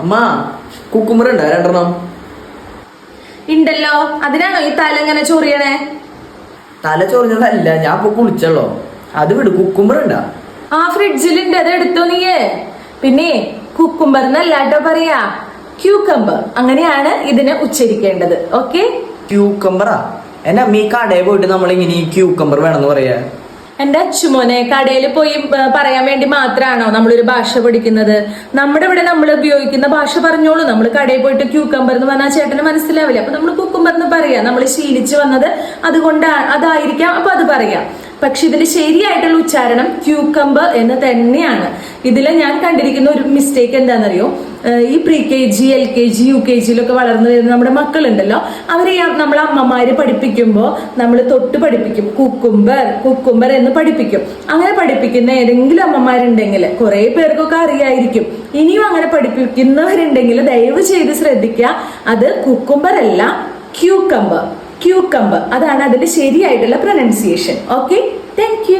അമ്മ കുക്കുമ്പർ ഉണ്ടോ രണ്ടെണ്ണം? ഉണ്ടല്ലോ അതിനാണോ ഈ തല ഇങ്ങനെ ചൊറിയണേ? തല ചൊറിഞ്ഞതല്ല ഞാൻ ഇപ്പൊ കുളിച്ചല്ലോ. അത് വിട് കുക്കുമ്പർ ഉണ്ടാ ആ ഫ്രിഡ്ജിലുണ്ട് അത് എടുത്തു നീയേ. പിന്നെ കുക്കുംബർ എന്നല്ലാട്ടോ പറയാ. ക്യൂക്കമ്പർ. അങ്ങനെയാണ് ഇതിനെ ഉച്ചരിക്കേണ്ടത്. ഓക്കെ? ക്യൂക്കമ്പറാ? എന്നാ അമ്മ ഈ കടയിൽ പോയിട്ട് നമ്മൾ ഇങ്ങനെ ഈ ക്യൂക്കമ്പർ വേണമെന്ന് പറയാ. എന്റെ അച്ചുമോനെ കടയിൽ പോയി പറയാൻ വേണ്ടി മാത്രമാണോ നമ്മളൊരു ഭാഷ പഠിക്കുന്നത്? നമ്മുടെ ഇവിടെ നമ്മൾ ഉപയോഗിക്കുന്ന ഭാഷ പറഞ്ഞോളൂ. നമ്മൾ കടയിൽ പോയിട്ട് ക്യൂക്കമ്പർ എന്ന് പറഞ്ഞാൽ ചേട്ടന് മനസ്സിലാവില്ല. അപ്പൊ നമ്മൾ കുക്കുംബർ എന്ന് പറയാം. നമ്മൾ ശീലിച്ചു വന്നത് അതുകൊണ്ടാണ് അതായിരിക്കാം. അപ്പൊ അത് പറയാം. പക്ഷെ ഇതിൽ ശരിയായിട്ടുള്ള ഉച്ചാരണം ക്യൂക്കമ്പർ എന്ന് തന്നെയാണ്. ഇതിൽ ഞാൻ കണ്ടിരിക്കുന്ന ഒരു മിസ്റ്റേക്ക് എന്താണെന്നറിയോ? ഈ pre K G L K G U K ജിയിലൊക്കെ വളർന്നു വരുന്ന നമ്മുടെ മക്കളുണ്ടല്ലോ. അവരെ നമ്മൾ അമ്മമാർ പഠിപ്പിക്കുമ്പോൾ നമ്മൾ തൊട്ട് പഠിപ്പിക്കും. കുക്കുംബർ കുക്കുംബർ എന്ന് പഠിപ്പിക്കും. അങ്ങനെ പഠിപ്പിക്കുന്ന ഏതെങ്കിലും അമ്മമാരുണ്ടെങ്കിൽ കുറെ പേർക്കൊക്കെ അറിയായിരിക്കും. ഇനിയും അങ്ങനെ പഠിപ്പിക്കുന്നവരുണ്ടെങ്കിൽ ദയവ് ചെയ്ത് ശ്രദ്ധിക്കുക. അത് കുക്കുംബർ അല്ല ക്യൂക്കമ്പർ ക്യൂക്കമ്പർ അതാണ് അതിന്റെ ശരിയായിട്ടുള്ള പ്രൊനൗൺസിയേഷൻ ഓക്കെ താങ്ക്